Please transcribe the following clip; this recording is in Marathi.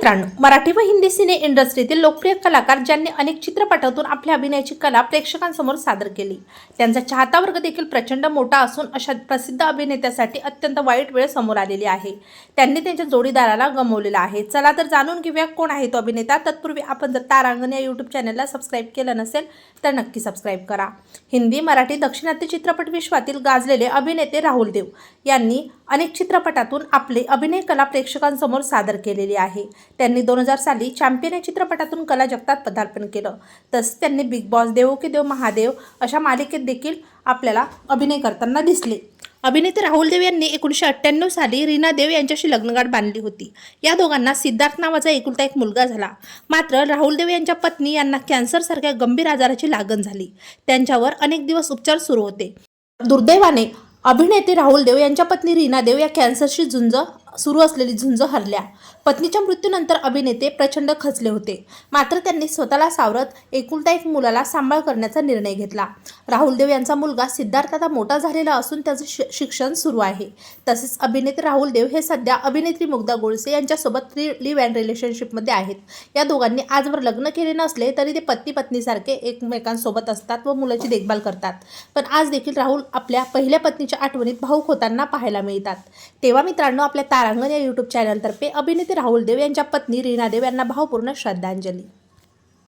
मित्रांनो मराठी व हिंदी सिने इंडस्ट्रीतील लोकप्रिय कलाकार ज्यांनी अनेक चित्रपटातून आपल्या अभिनयाची कला प्रेक्षकांसमोर सादर केली. त्यांचा चाहता वर्ग देखील प्रचंड मोठा असून अशा प्रसिद्ध अभिनेत्यासाठी अत्यंत वाईट वेळ समोर आलेली आहे. त्यांनी त्यांच्या जोडीदाराला गमवलेला आहे. चला तर जाणून घेऊया कोण आहे तो अभिनेता. तत्पूर्वी आपण जर तारांगण या यूट्यूब चॅनलला सबस्क्राईब केलं नसेल तर नक्की सबस्क्राईब करा. हिंदी मराठी दक्षिणात्य चित्रपट विश्वातील गाजलेले अभिनेते राहुल देव यांनी अनेक चित्रपटातून आपले अभिनय कला प्रेक्षकांसमोर सादर केलेली आहे. त्यांनी दोन हजार साली चॅम्पियन या चित्रपटातून कला जगतात पदार्पण केलं. तसंच त्यांनी बिग बॉस देवो की देव महादेव अशा मालिकेत देखील आपल्याला अभिनय करताना दिसले. अभिनेते राहुल देव यांनी एकोणीसशे अठ्ठ्याण्णव साली रीना देव यांच्याशी लग्नगाठ बांधली होती. या दोघांना सिद्धार्थ नावाचा एकुलता एक मुलगा झाला. मात्र राहुल देव यांच्या पत्नी यांना कॅन्सरसारख्या गंभीर आजाराची लागण झाली. त्यांच्यावर अनेक दिवस उपचार सुरू होते. दुर्दैवाने अभिनेते राहुल देव यांच्या पत्नी रीना देव या कॅन्सरशी झुंज सुरू असलेली झुंज हरल्या. पत्नीच्या मृत्यूनंतर अभिनेते प्रचंड खचले होते. मात्र त्यांनी स्वतःला सावरत एकुलता एक मुलाला सांभाळ करण्याचा निर्णय घेतला. राहुल देव यांचा मुलगा सिद्धार्थ आता मोठा झालेला असून त्याचं शि शिक्षण सुरू आहे. तसेच अभिनेते राहुल देव हे सध्या अभिनेत्री मुग्धा गोडसे यांच्यासोबत थ्री लिव्ह अँड रिलेशनशिपमध्ये आहेत. या दोघांनी आजवर लग्न केले नसले तरी ते पत्नी पत्नीसारखे एकमेकांसोबत असतात व मुलाची देखभाल करतात. पण आज देखील राहुल आपल्या पहिल्या पत्नीच्या आठवणीत भाऊक होताना पाहायला मिळतात. तेव्हा मित्रांनो आपल्या तारांगण या यूट्यूब चॅनलतर्फे अभिनेते राहुल देव यांच्या पत्नी रीना देव यांना भावपूर्ण श्रद्धांजली.